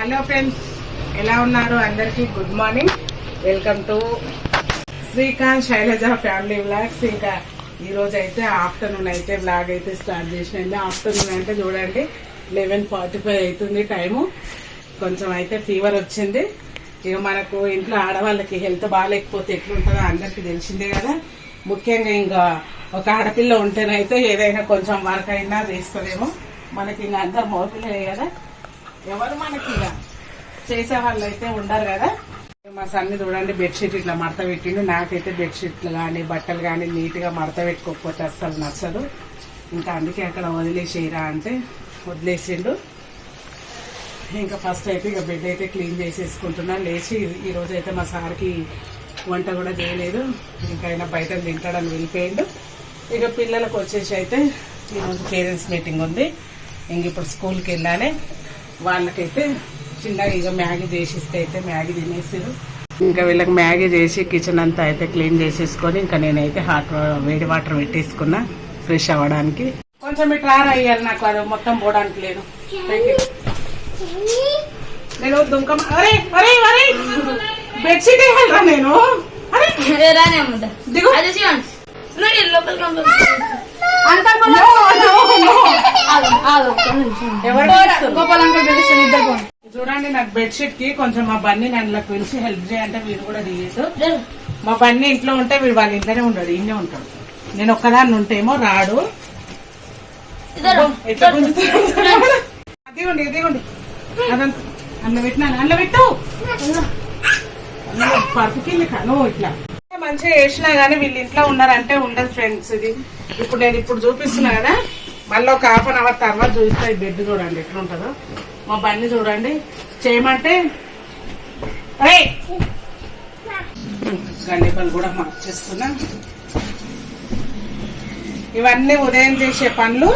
Hello friends ఎలా ఉన్నారు? అందరికీ good morning. Welcome to Srikanth Sailaja family vlogs. ఇంకా ఈ రోజు అయితే ఆఫ్టర్నూన్ అయితే వ్లాగ్ అయితే స్టార్ట్ చేసినండి ఆఫ్టర్నూన్ అంటే చూడండి లెవెన్ ఫార్టీ ఫైవ్ అవుతుంది టైము. కొంచెం అయితే ఫీవర్ వచ్చింది. ఇక మనకు ఇంట్లో ఆడవాళ్ళకి హెల్త్ బాగాలేకపోతే ఎట్లుంటుందో అందరికీ తెలిసిందే కదా. ముఖ్యంగా ఇంకా ఒక ఆడపిల్ల ఉంటేనైతే ఏదైనా కొంచెం వర్క్ అయినా చేస్తుందేమో. మనకి ఇంకా అందరు మోపిలే కదా. ఎవరు మనకి ఇక? చేసే వాళ్ళు అయితే ఉండరు కదా? మా సన్ని చూడండి బెడ్షీట్ ఇట్లా మడత పెట్టిండు. నాకైతే బెడ్షీట్లు కానీ బట్టలు కానీ నీట్గా మడత పెట్టుకోకపోతే అస్సలు నచ్చదు. ఇంకా అందుకే అక్కడ వదిలేసేయరా అంటే వదిలేసిండు. ఇంకా ఫస్ట్ అయితే ఇక బెడ్ అయితే క్లీన్ చేసేసుకుంటున్నా. లేచి ఈరోజు అయితే మా సార్కి వంట కూడా చేయలేదు. ఇంకా ఆయన బయట తింటాడని వెళ్ళిపోయిండు. ఇక పిల్లలకు వచ్చేసి అయితే ఈరోజు పేరెంట్స్ మీటింగ్ ఉంది. ఇంక ఇప్పుడు స్కూల్కి వెళ్ళాలి. వాళ్ళకైతే చిన్నగా ఇక మ్యాగీ చేసిస్తే అయితే మ్యాగీ తినేసారు ఇంకా వీళ్ళకి మ్యాగీ చేసి కిచెన్ అంతా అయితే క్లీన్ చేసేసుకొని ఇంకా నేనైతే హాట్ వేడి వాటర్ పెట్టేసుకున్నా ఫ్రెష్ అవ్వడానికి. కొంచెం ఇట్లా అయ్యాలి నాకు అది మొత్తం పోవడానికి లేదు. నేను దుంక అరే అరే అరే! బెడ్షీట్ వేయాలరా నేను. దిగు అది చూడండి ನೋಡಿ లోపలికి No, no, no. ఎవరు చేస్తారు? గోపాల్ అంకుల్ పిలుస్తుంది ఇద్దరు పోండి చూడండి నాకు బెడ్షీట్కి కొంచెం మా బన్నీ నన్ను పిలిచి హెల్ప్ చేయంటే వీడు కూడా తీయదు మా బన్నీ ఇంట్లో ఉంటే వీడు వాళ్ళ ఇంట్లోనే ఉంటాడు ఇంట్లో ఉంటాడు. నేను ఒక్కదాన్ని ఉంటేమో రాడు. ఎట్లా గుంజుతాడు? దిగండి దిగండి అదంతా అందులో పెట్టినాను అందులో పెట్టు. పరుపుకి కను ఇట్లా. మంచిగా చేసినా గానీ వీళ్ళు ఇంట్లో ఉన్నారంటే ఉండదు ఫ్రెండ్స్ ఇది. ఇప్పుడు నేను ఇప్పుడు చూపిస్తున్నా కదా. మళ్ళీ ఒక హాఫ్ అన్ అవర్ తర్వాత చూస్తే బెడ్ చూడండి ఎట్లా ఉంటుందో మా బండి చూడండి. చేయమంటే రే గండిపల్లి కూడా మార్చేస్తున్నా. ఇవన్నీ ఉదయం చేసే పనులు.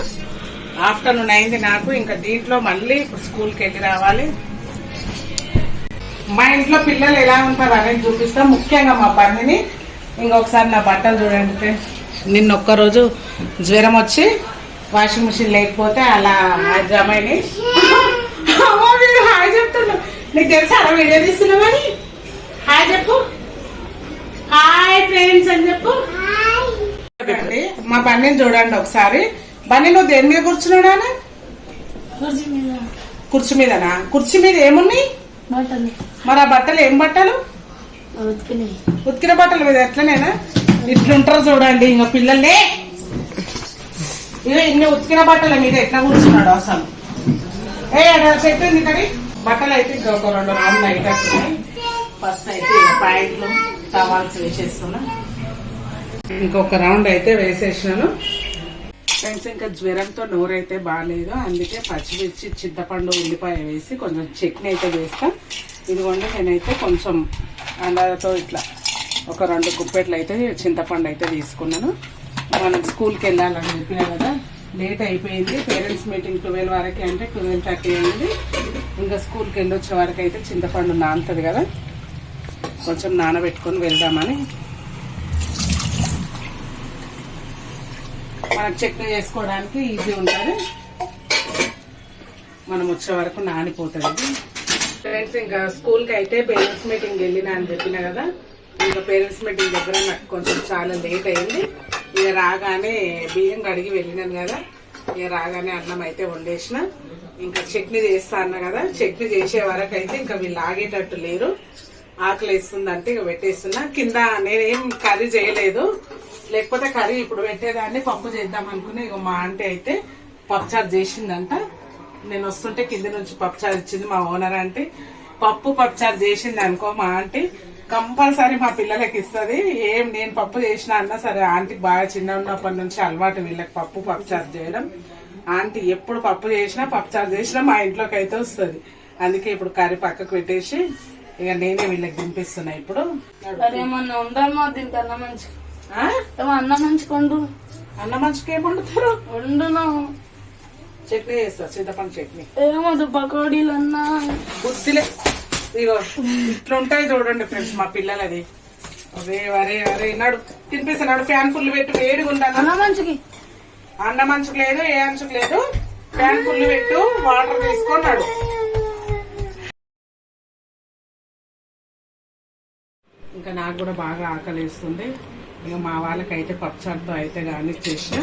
ఆఫ్టర్నూన్ అయింది నాకు ఇంకా దీంట్లో మళ్ళీ ఇప్పుడు స్కూల్కి వెళ్ళి రావాలి. మా ఇంట్లో పిల్లలు ఎలా ఉంటారు అనేది చూపిస్తాం. ముఖ్యంగా మా బండిని. ఇంకొకసారి నా బట్టలు చూడండి ఫ్రెండ్స్. నిన్న ఒక్కరోజు జ్వరం వచ్చి వాషింగ్ మిషన్ లేకపోతే అలా జమైని వీడు హాయ్ చెప్తున్నాడు. నీకు తెలుసా అలా వీడియో తీస్తున్నామని హాయ్ చెప్పు. హాయ్ ఫ్రెండ్స్ అని చెప్పు. మా బండిని చూడండి ఒకసారి. బండి నువ్వు దేని మీద కూర్చున్నాడా కుర్చీ మీద. కుర్చీ మీదనా? కుర్చీ మీద ఏమున్నాయి? మరి ఆ బట్టలు ఏం బట్టలు? ఉతికిన బట్టల మీద ఎట్లనేనా? ఇట్లుంటారు చూడండి ఇంకా పిల్లల్ని. ఇక ఇన్ని ఉతికిన బట్టల మీద ఎట్లా కూర్చున్నాడు అసలు ఏ అక్కడ చెట్టు ఉంది కానీ బట్టలు అయితే ఇంకా ఒక రెండు నైట్ వచ్చినాయి ఫస్ట్ అయితే ప్యాంట్లు టవాల్స్ వేసేస్తున్నా ఇంకొక రౌండ్ అయితే వేసేసినాను. ఫ్రెండ్స్ ఇంకా జ్వరంతో నోరైతే బాగాలేదు అందుకే పచ్చిమిర్చి చింతపండు ఉల్లిపాయ వేసి కొంచెం చట్నీ అయితే వేస్తాను ఇదిగోండి నేనైతే కొంచెం అండాలతో ఇట్లా ఒక రెండు కుప్పెట్లు అయితే చింతపండు అయితే తీసుకున్నాను. మనం స్కూల్కి వెళ్ళాలని చెప్పినా కదా లేట్ అయిపోయింది. పేరెంట్స్ మీటింగ్ ట్వెల్వ్ వరకే అంటే ట్వెల్వ్ థర్టీ అయింది. ఇంకా స్కూల్కి వెళ్ళొచ్చే వరకు అయితే చింతపండు నానుతుంది కదా. కొంచెం నానబెట్టుకొని వెళ్దామని. మనకు చట్నీ చేసుకోవడానికి ఈజీ ఉంటుంది. మనం వచ్చే వరకు నానిపోతుంది. ఫ్రెండ్స్ ఇంకా స్కూల్కి అయితే పేరెంట్స్ మీటింగ్ వెళ్ళినా అని చెప్పిన కదా ఇంకా పేరెంట్స్ మీటింగ్ దగ్గర నాకు కొంచెం చాలా లేట్ అయింది. ఇక రాగానే బియ్యం కడిగి వెళ్ళినాను కదా. ఇక రాగానే అన్నం అయితే వండేసిన. ఇంకా చట్నీ చేస్తా అన్న కదా. చట్నీ చేసే వరకు అయితే ఇంకా వీళ్ళు ఆగేటట్టు లేరు. ఆకలి వేస్తుందంటే ఇక పెట్టేస్తున్నా. కింద నేనేం కర్రీ చేయలేదు. లేకపోతే కర్రీ ఇప్పుడు పెట్టేదాన్ని పప్పు చేద్దాం అనుకుని ఇక మా ఆంటీ అయితే పప్పుచారు చేసిందంట. నేను వస్తుంటే కింద నుంచి పప్పుచారు ఇచ్చింది మా ఓనర్ ఆంటీ. పప్పు పప్పుచారు చేసింది అనుకో మా ఆంటీ. కంపల్సరీ మా పిల్లలకి ఇస్తుంది. ఏం నేను పప్పు చేసిన అన్నా సరే ఆంటీకి బాగా చిన్న ఉన్నప్పటి నుంచి అలవాటు వీళ్ళకి పప్పు పప్పుచారు చేయడం. ఆంటీ ఎప్పుడు పప్పు చేసినా పప్పుచారు చేసినా మా ఇంట్లోకి అయితే వస్తుంది. అందుకే ఇప్పుడు కర్రీ పక్కకు పెట్టేసి ఇక నేనే వీళ్ళకి తినిపిస్తున్నా ఇప్పుడు. ఏమన్నా ఉండమ్మా దీనికి అన్నం మంచి? ఏమో అన్నం మంచుకోండు అన్న మంచికి ఏం వండుతారు? వండును చట్నీ చేస్తా చింతపండు చట్నీ. ఏమదు పకోడీలు అన్నా బుద్ధిలే ఇగో ఇట్లుంటాయి చూడండి ఫ్రెండ్స్ మా పిల్లలది. అరే అరే అరే నడు తినిపిస్తున్నాడు ఫ్యాన్ ఫుల్ పెట్టు వేడిగా ఉంటాను మంచికి? అన్న మంచుకు లేదు ఏ అంచుకు లేదు. ఫ్యాన్ ఫుల్ పెట్టు వాటర్ తీసుకున్నాడు ఇంకా నాకు కూడా బాగా ఆకలిస్తుంది. ఇక మా వాళ్ళకైతే పచ్చడితో అయితే కానీ చేసిన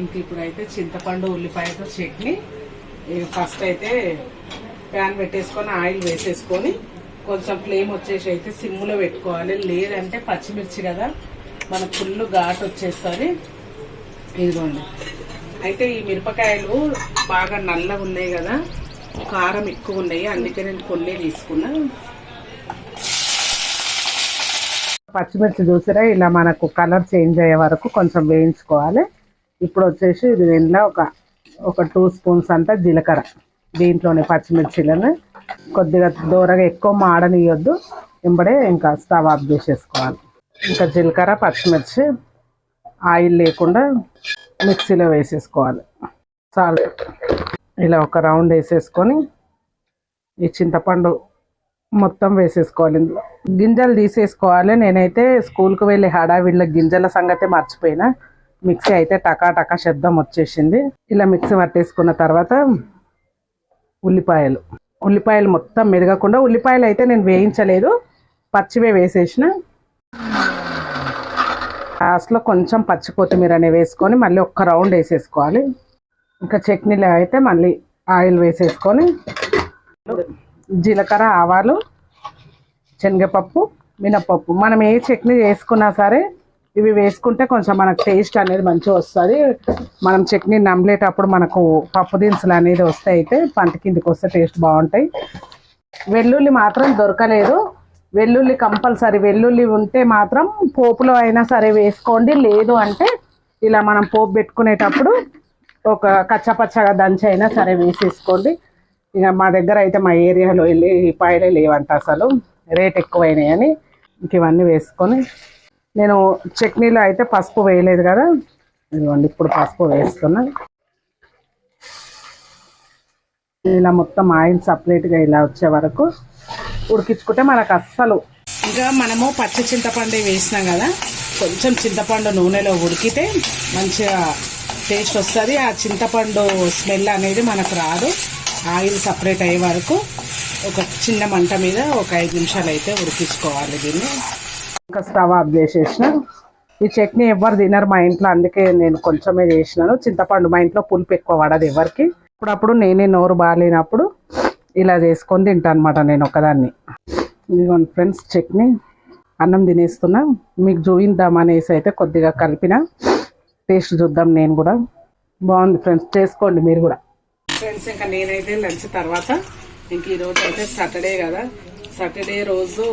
ఇంక ఇప్పుడైతే చింతపండు ఉల్లిపాయతో చట్నీ. ఫస్ట్ అయితే ప్యాన్ పెట్టేసుకొని ఆయిల్ వేసేసుకొని కొంచెం ఫ్లేమ్ వచ్చేసి అయితే సిమ్లో పెట్టుకోవాలి. లేదంటే పచ్చిమిర్చి కదా మనకు ఫుల్ ఘాట్ వచ్చేస్తుంది. ఇదిగోండి. అయితే ఈ మిరపకాయలు బాగా నల్లగా ఉన్నాయి కదా కారం ఎక్కువ ఉన్నాయి. అందుకే నేను కొన్ని తీసుకున్నా. పచ్చిమిర్చి చూసిరా? ఇలా మనకు కలర్ చేంజ్ అయ్యే వరకు కొంచెం వేయించుకోవాలి. ఇప్పుడు వచ్చేసి ఇది దీనిలో ఒక ఒక టూ స్పూన్స్ అంతా జీలకర్ర. దీంట్లోనే పచ్చిమిర్చిలను కొద్దిగా దూరగా ఎక్కువ మాడనియొద్దు. వెంబడే ఇంకా స్టవ్ ఆఫ్ చేసేసుకోవాలి. ఇంకా జీలకర్ర పచ్చిమిర్చి ఆయిల్ లేకుండా మిక్సీలో వేసేసుకోవాలి. సాల్ట్ ఇలా ఒక రౌండ్ వేసేసుకొని ఈ చింతపండు మొత్తం వేసేసుకోవాలి. ఇందులో గింజలు తీసేసుకోవాలి. నేనైతే స్కూల్కి వెళ్ళి హడావిడిలో గింజల సంగతి మర్చిపోయినా. మిక్సీ అయితే టకా టకా శబ్దం వచ్చేసింది. ఇలా మిక్సీ పట్టేసుకున్న తర్వాత ఉల్లిపాయలు. ఉల్లిపాయలు మొత్తం మెరగకుండా ఉల్లిపాయలు అయితే నేను వేయించలేదు. పచ్చివే వేసేసిన. లాస్ట్లో కొంచెం పచ్చి కొత్తిమీర అనేవి వేసుకొని మళ్ళీ ఒక్క రౌండ్ వేసేసుకోవాలి. ఇంకా చట్నీలో అయితే మళ్ళీ ఆయిల్ వేసేసుకొని జీలకర్ర ఆవాలు శనగపప్పు మినపప్పు మనం ఏ చట్నీ చేసుకున్నా సరే ఇవి వేసుకుంటే కొంచెం మనకు టేస్ట్ అనేది మంచిగా వస్తుంది. మనం చట్నీ నమ్మలేటప్పుడు మనకు పప్పు దినుసులు అనేది వస్తే అయితే పంట కిందికి వస్తే టేస్ట్ బాగుంటాయి. వెల్లుల్లి మాత్రం దొరకలేదు. వెల్లుల్లి కంపల్సరీ వెల్లుల్లి ఉంటే మాత్రం పోపులో అయినా సరే వేసుకోండి. లేదు అంటే ఇలా మనం పోపు పెట్టుకునేటప్పుడు ఒక కచ్చపచ్చగా దంచి అయినా సరే వేసేసుకోండి. ఇక మా దగ్గర అయితే మా ఏరియాలో వెళ్ళి పాయలే లేవంట అసలు. రేట్ ఎక్కువైనాయని ఇంక ఇవన్నీ వేసుకొని నేను చట్నీలో అయితే పసుపు వేయలేదు కదా. ఇదిగోండి ఇప్పుడు పసుపు వేస్తున్నా. ఇలా మొత్తం ఆయిల్ సపరేట్గా ఇలా వచ్చే వరకు ఉడికించుకుంటే మనకు అస్సలు ఇంకా మనము పచ్చి చింతపండు వేసినాం కదా. కొంచెం చింతపండు నూనెలో ఉడికితే మంచిగా టేస్ట్ వస్తుంది. ఆ చింతపండు స్మెల్ అనేది మనకు రాదు. ఆయిల్ సపరేట్ అయ్యే వరకు ఒక చిన్న మంట మీద ఒక ఐదు నిమిషాలు అయితే ఉడికించుకోవాలి దీన్ని. ఇంకా స్టవ్ ఆఫ్ చేసేసిన. ఈ చట్నీ ఎవరు తినరు మా ఇంట్లో అందుకే నేను కొంచెమే చేసినాను. చింతపండు మా ఇంట్లో పులుపు ఎక్కువ పడదు ఎవరికి. అప్పుడప్పుడు నేనే నోరు బాగాలేనప్పుడు ఇలా చేసుకొని తింటాను అనమాట నేను ఒకదాన్ని ఇదిగోండి ఫ్రెండ్స్ చట్నీ. అన్నం తినేస్తున్నా. మీకు చూపిద్దాం అనేసి అయితే కొద్దిగా కలిపిన. టేస్ట్ చూద్దాం నేను కూడా. బాగుంది ఫ్రెండ్స్ చేసుకోండి మీరు కూడా. ఫ్రెండ్స్ ఇంకా నేనైతే లంచ్ తర్వాత ఇంక ఈరోజు అయితే సాటర్డే కదా. సాటర్డే రోజు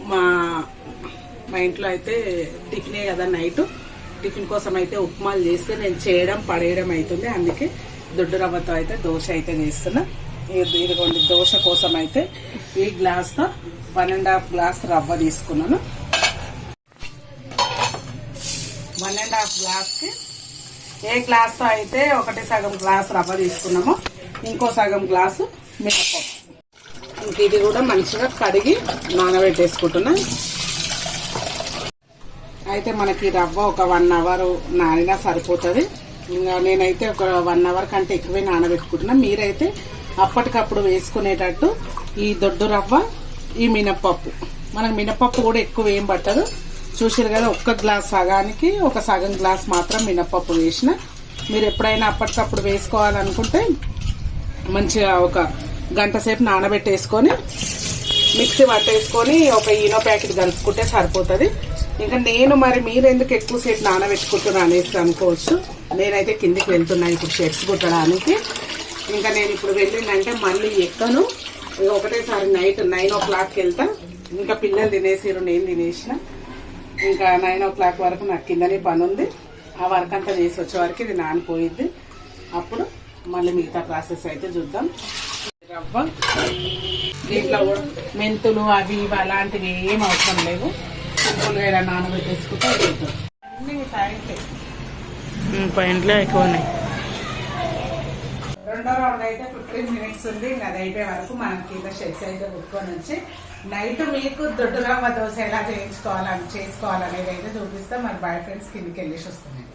మా మా ఇంట్లో అయితే టిఫినే కదా నైట్. టిఫిన్ కోసం అయితే ఉప్మాలు చేస్తే నేను చేయడం పడేయడం అవుతుంది అందుకే దొడ్డు రవ్వతో అయితే దోశ అయితే చేస్తున్నా. ఇది- ఇదిగోండి దోశ కోసం అయితే ఈ గ్లాస్తో వన్ అండ్ హాఫ్ గ్లాస్ రవ్వ తీసుకున్నాను. వన్ అండ్ హాఫ్ గ్లాస్కి ఏ గ్లాస్తో అయితే ఒకటి సగం గ్లాస్ రవ్వ తీసుకున్నామో ఇంకో సగం గ్లాసు మినపప్పు ఇది కూడా మంచిగా కడిగి నానబెట్టేసుకుంటున్నా. అయితే మనకి రవ్వ ఒక వన్ అవర్ నానినా సరిపోతుంది. ఇంకా నేనైతే ఒక వన్ అవర్ కంటే ఎక్కువే నానబెట్టుకుంటున్నా. మీరైతే అప్పటికప్పుడు వేసుకునేటట్టు ఈ దొడ్డు రవ్వ ఈ మినప్పప్పు. మనకు మినప్పప్పు కూడా ఎక్కువ ఏం పట్టదు. చూసారు కదా ఒక్క గ్లాస్ సగానికి ఒక సగం గ్లాస్ మాత్రం మినప్పప్పు వేసిన. మీరు ఎప్పుడైనా అప్పటికప్పుడు వేసుకోవాలనుకుంటే మంచిగా ఒక గంట సేపు నానబెట్టేసుకొని మిక్సీ పట్టేసుకొని ఒక ఈనో ప్యాకెట్ కలుపుకుంటే సరిపోతుంది. ఇంకా నేను మరి మీరు ఎందుకు ఎక్కువసేపు నానబెట్టుకుంటున్నా అనేసి అనుకోవచ్చు. నేనైతే కిందికి వెళ్తున్నాను ఇప్పుడు షర్ట్స్ కుట్టడానికి. ఇంకా నేను ఇప్పుడు వెళ్ళిందంటే మళ్ళీ ఎక్కను. ఒకటేసారి నైట్ నైన్ ఓ క్లాక్కి వెళ్తా ఇంకా పిల్లలు తినేసారు నేను తినేసిన. ఇంకా నైన్ ఓ క్లాక్ వరకు నాకు కిందనే పని ఉంది ఆ వర్క్ అంతా చేసి వచ్చే వరకు ఇది నానిపోయింది అప్పుడు మళ్ళీ మిగతా ప్రాసెస్ అయితే చూద్దాం. రవ్వ దీంట్లో కూడా మెంతులు అవి ఇవి అలాంటివి ఏం అవసరం లేవు. సింపుల్గా ఇలా నానబెట్టేసుకుంటే. అన్ని పాయింట్లో ఎక్కువ ఉన్నాయి రెండో రౌండ్ అయితే ఫిఫ్టీన్ మినిట్స్ ఉంది. ఇంకా అది అయిపోయే వరకు మనం కింద షెడ్స్ అయితే కుట్టుకొని వచ్చి నైట్ మీకు దొడ్డు రవ్వ దోశ ఎలా చేయించుకోవాలని చేసుకోవాలనేది అయితే చూపిస్తాం. మరి బాయ్ ఫ్రెండ్స్ కిందికి వెళ్ళేసి వస్తున్నాయి.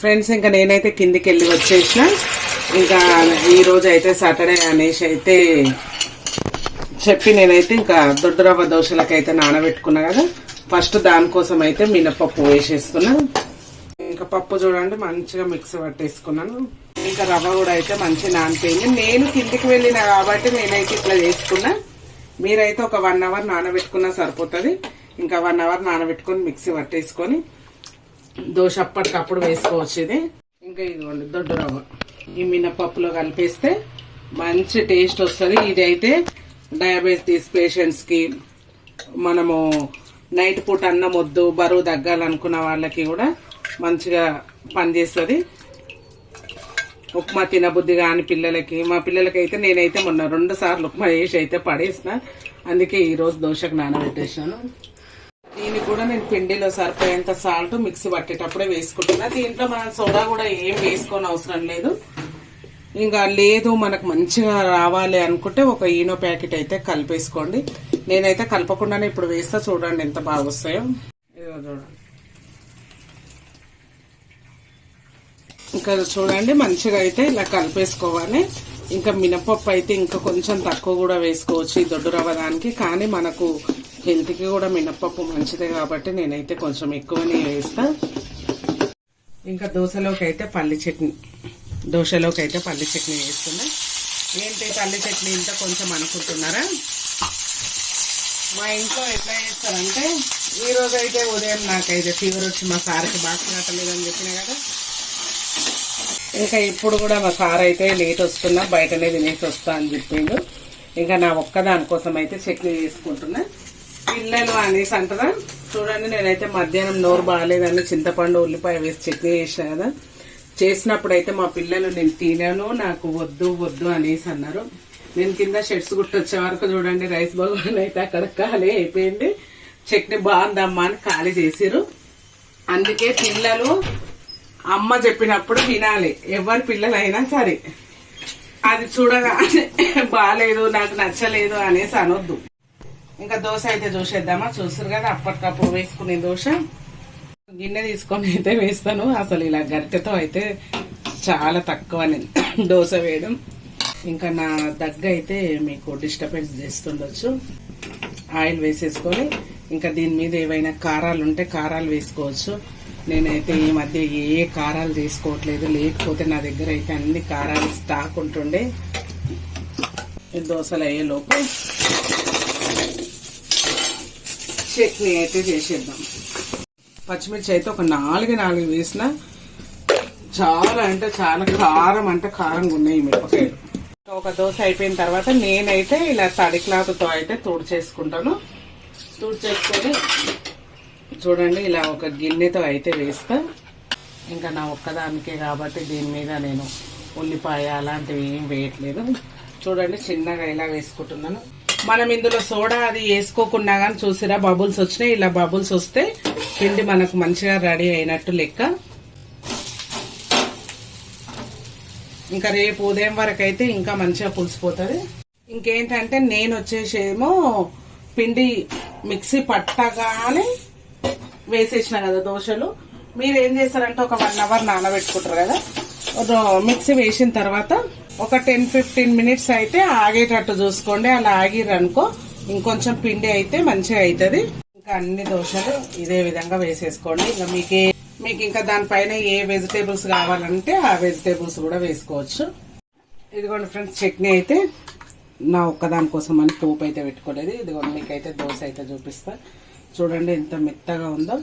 ఫ్రెండ్స్ ఇంకా నేనైతే కిందికి వెళ్ళి వచ్చేసిన. ఇంకా ఈ రోజు అయితే సాటర్డే అనేసి అయితే చెప్పి నేనైతే ఇంకా దొడ్డు రవ్వ దోశలకైతే నానబెట్టుకున్నా కదా. ఫస్ట్ దానికోసం అయితే మినపప్పు వేసేస్తున్నా. ఇంకా పప్పు చూడండి మంచిగా మిక్స్ పట్టేసుకున్నాను. ఇంకా రవ్వ కూడా అయితే మంచి నానిపోయింది. నేను కిందికి వెళ్ళిన కాబట్టి నేనైతే ఇట్లా చేసుకున్నా. మీరైతే ఒక వన్ అవర్ నానబెట్టుకున్నా సరిపోతుంది. ఇంకా వన్ అవర్ నానబెట్టుకొని మిక్సీ పట్టేసుకొని దోశ అప్పటికప్పుడు వేసుకోవచ్చు ఇది. ఇంకా ఇదిగోండి దొడ్డు రవ్వ. ఈ మినపప్పులో కలిపేస్తే మంచి టేస్ట్ వస్తుంది. ఇది అయితే డయాబెటీస్ పేషెంట్స్కి మనము నైట్ పూట అన్నం వద్దు బరువు తగ్గాలనుకున్న వాళ్ళకి కూడా మంచిగా పనిచేస్తుంది. ఉప్మా తినబుద్ధి కాని పిల్లలకి మా పిల్లలకి అయితే నేనైతే మొన్న రెండు సార్లు ఉప్మా చేసి అయితే పడేసిన. అందుకే ఈరోజు దోశకు నానబెట్టేసాను దీన్ని కూడా నేను పిండిలో సరిపోయేంత సాల్ట్ మిక్సీ పట్టేటప్పుడే వేసుకుంటున్నా. దీంట్లో మనం సోడా కూడా ఏం వేసుకోని అవసరం లేదు. ఇంకా లేదు మనకు మంచిగా రావాలి అనుకుంటే ఒక ఈనో ప్యాకెట్ అయితే కలిపేసుకోండి. నేనైతే కలపకుండానే ఇప్పుడు వేస్తా చూడండి ఎంత బాగా వస్తాయో. ఇదిగో చూడండి ఇంకా చూడండి మంచిగా అయితే ఇలా కలిపేసుకోవాలి. ఇంకా మినపప్పు అయితే ఇంకా కొంచెం తక్కువ కూడా వేసుకోవచ్చు ఈ దొడ్డు రవ్వ దానికి. కానీ మనకు హెల్త్కి కూడా మినప్పప్పు మంచిదే కాబట్టి నేనైతే కొంచెం ఎక్కువనే వేస్తా. ఇంకా దోశలోకి అయితే పల్లి చట్నీ. దోశలోకి అయితే పల్లి చట్నీ వేస్తున్నా. ఏంటి పల్లి చట్నీ ఇంత కొంచెం అనుకుంటున్నారా? మా ఇంట్లో ఎట్లా చేస్తారంటే ఈరోజు అయితే ఉదయం నాకైతే ఫీవర్ వచ్చి మా సార్కి బాక్స్ కట్టలేదని చెప్పిన కదా. ఇంకా ఇప్పుడు కూడా మా సార్ అయితే లేట్ వస్తున్నా బయటనే తినేసి వస్తా అని చెప్పిండు. ఇంకా నా ఒక్క దానికోసం అయితే చట్నీ చేసుకుంటున్నా. పిల్లలు అనేసి అంటారా? చూడండి నేనైతే మధ్యాహ్నం నోరు బాగాలేదని చింతపండు ఉల్లిపాయ వేసి చట్నీ చేసిన కదా. చేసినప్పుడు అయితే మా పిల్లలు నేను తినను నాకు వద్దు వద్దు అనేసి అన్నారు. నేను కింద షెడ్స్ గుట్టొచ్చే వరకు చూడండి రైస్ బగోన్ అయితే అక్కడ ఖాళీ అయిపోయింది. చట్నీ బాగుందమ్మా అని ఖాళీ చేసిరు అందుకే పిల్లలు అమ్మ చెప్పినప్పుడు వినాలి. ఎవరి పిల్లలైనా సరే. అది చూడగానే బాగాలేదు నాకు నచ్చలేదు అనేసి అనొద్దు. ఇంకా దోశ అయితే చూసేద్దామా? చూసారు కదా అప్పటికప్పుడు వేసుకునే దోశ. గిన్నె తీసుకొని అయితే వేస్తాను. అసలు ఇలా గరిటెతో అయితే చాలా తక్కువ దోశ వేయడం. ఇంకా నా దగ్గ అయితే మీకు డిస్టర్బెన్స్ చేస్తుండొచ్చు. ఆయిల్ వేసేసుకొని ఇంకా దీని మీద ఏవైనా కారాలు ఉంటే కారాలు వేసుకోవచ్చు. నేనైతే ఈ మధ్య ఏ కారాలు తీసుకోవట్లేదు లేకపోతే నా దగ్గర అయితే అన్ని కారాలు స్టాక్ ఉంటుండే. దోశలు అయ్యేలోపు చట్నీ అయితే చేసేద్దాం. పచ్చిమిర్చి అయితే ఒక నాలుగు నాలుగు వేసిన చాలా అంటే చాలా కారం అంటే కారంగా ఉన్నాయి ఈ మిరపకాయలు. ఒక దోశ అయిపోయిన తర్వాత నేనైతే ఇలా తడి క్లాత్తో అయితే తోడు చేసుకుంటాను. తోడు చేసుకొని చూడండి ఇలా ఒక గిన్నెతో అయితే వేస్తా. ఇంకా నా ఒక్కదానికే కాబట్టి దీని మీద నేను ఉల్లిపాయ అలాంటివి ఏం వేయట్లేదు. చూడండి చిన్నగా ఇలా వేసుకుంటున్నాను. మనం ఇందులో సోడా అది వేసుకోకుండా కానీ చూసిరా బబుల్స్ వచ్చినాయి. ఇలా బబుల్స్ వస్తే పిండి మనకు మంచిగా రెడీ అయినట్టు లెక్క. ఇంకా రేపు ఉదయం వరకు అయితే ఇంకా మంచిగా పులిసిపోతుంది. ఇంకేంటంటే నేను వచ్చేసేమో పిండి మిక్సీ పట్టగానే వేసేసిన కదా దోశలు. మీరు ఏం చేస్తారంటే ఒక వన్ అవర్ నానబెట్టుకుంటారు కదా. మిక్సీ వేసిన తర్వాత ఒక టెన్ ఫిఫ్టీన్ మినిట్స్ అయితే ఆగేటట్టు చూసుకోండి. అలా ఆగిరనుకో ఇంకొంచెం పిండి అయితే మంచిగా అవుతుంది ఇంకా అన్ని దోశలు ఇదే విధంగా వేసేసుకోండి. ఇంకా మీకు మీకు ఇంకా దానిపైన ఏ వెజిటేబుల్స్ కావాలంటే ఆ వెజిటేబుల్స్ కూడా వేసుకోవచ్చు. ఇదిగోండి ఫ్రెండ్స్ చట్నీ అయితే నా ఒక్కదాని కోసం అని పోపు అయితే పెట్టుకోలేదు. ఇదిగోండి మీకైతే దోశ అయితే చూపిస్తా. చూడండి ఎంత మెత్తగా ఉందో.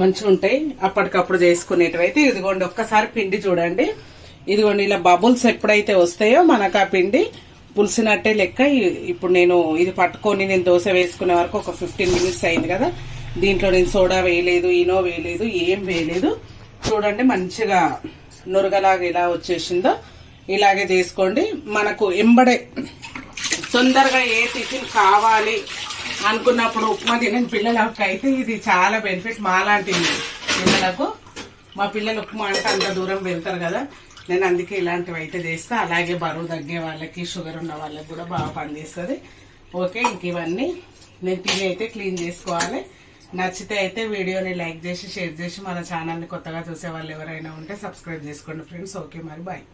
మంచిగా ఉంటాయి అప్పటికప్పుడు చేసుకునేటివి అయితే ఇదిగోండి ఒక్కసారి పిండి చూడండి. ఇదిగోండి ఇలా బబుల్స్ ఎప్పుడైతే వస్తాయో మనకు ఆ పిండి పులిసినట్టే లెక్క ఇప్పుడు నేను ఇది పట్టుకొని నేను దోశ వేసుకునే వరకు ఒక ఫిఫ్టీన్ మినిట్స్ అయింది కదా. దీంట్లో నేను సోడా వేయలేదు ఇనో వేయలేదు ఏం వేయలేదు. చూడండి మంచిగా నురగలాగా ఎలా వచ్చేసిందో ఇలాగే చేసుకోండి. మనకు ఎంబడే తొందరగా ఏ టిఫిన్ కావాలి అనుకున్నప్పుడు ఉప్మా తినని పిల్లలకు అయితే ఇది చాలా బెనిఫిట్ మాలాంటి పిల్లలకు. మా పిల్లలు ఉప్మా అంటే అంత దూరం వెళ్తారు కదా. నేను అందుకే ఇలాంటివి అయితే చేస్తా. అలాగే బరువు తగ్గే వాళ్ళకి షుగర్ ఉన్న వాళ్ళకి కూడా బాగా పనిచేస్తుంది. ఓకే ఇంక ఇవన్నీ నేను తిని అయితే క్లీన్ చేసుకోవాలి. నచ్చితే అయితే వీడియోని లైక్ చేసి షేర్ చేసి మన ఛానల్ని కొత్తగా చూసే వాళ్ళు ఎవరైనా ఉంటే సబ్స్క్రైబ్ చేసుకోండి ఫ్రెండ్స్. ఓకే మరి బాయ్